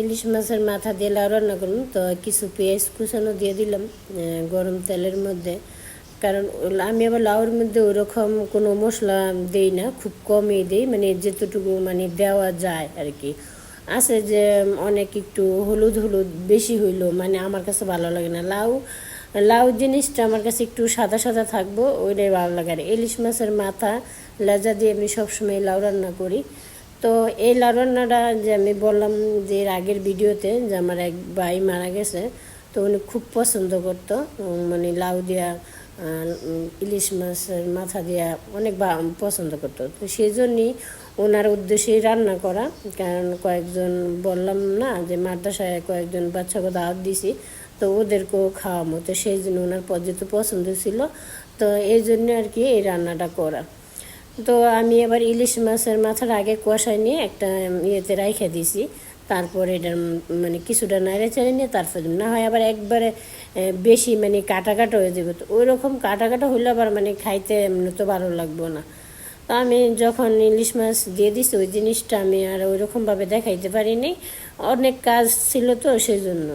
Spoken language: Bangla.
ইলিশ মাছের মাথা দিয়ে লাউ রান্না করলাম তো কিছু পেঁয়াজ কুচানো দিয়ে দিলাম গরম তেলের মধ্যে। কারণ আমি আবার লাউর মধ্যে ওরকম কোনো মশলা দেই না, খুব কমই দিই। মানে যেতটুকু মানে দেওয়া যায় আর কি আছে যে, অনেক একটু হলুদ হলুদ বেশি হইল মানে আমার কাছে ভালো লাগে না। লাউ লাউ জিনিসটা আমার কাছে একটু সাদা সাদা থাকব, ওইটাই ভালো লাগে। আর ইলিশ মাছের মাথা, লেজা দিয়ে আমি সবসময় লাউ রান্না করি। তো এই লাউ রান্নাটা যে আমি বললাম যে এর আগের ভিডিওতে যে আমার এক ভাই মারা গেছে, তো উনি খুব পছন্দ করতো। মানে লাউ দিয়া ইলিশ মাছের মাথা দিয়া অনেক পছন্দ করতো। তো সেই জন্যই ওনার উদ্দেশ্যেই রান্না করা। কারণ কয়েকজন বললাম না যে মাদ্রাসায় কয়েকজন বাচ্চাকে দাওয়াত দিছি, তো ওদেরকেও খাওয়ামো তো সেই জন্য ওনার পদ যেহেতু পছন্দ ছিল। তো এই জন্য আর কি এই রান্নাটা করা। তো আমি এবার ইলিশ মাছের মাথার আগে কষায় নিয়ে একটা ইয়েতে রাইখে দিছি। তারপর এটার মানে কিছুটা নাড়ে চেড়ে নিয়ে তারপর না হয় আবার একবারে বেশি মানে কাটা কাটা হয়ে যাবে। তো ওই রকম কাটা কাটা হইলে আবার মানে খাইতে তো ভালো লাগবো না। তো আমি যখন ইলিশ মাছ দিয়ে দিছি, ওই জিনিসটা আমি আর ওই রকমভাবে দেখাইতে পারিনি। অনেক কাজ ছিল তো সেই জন্য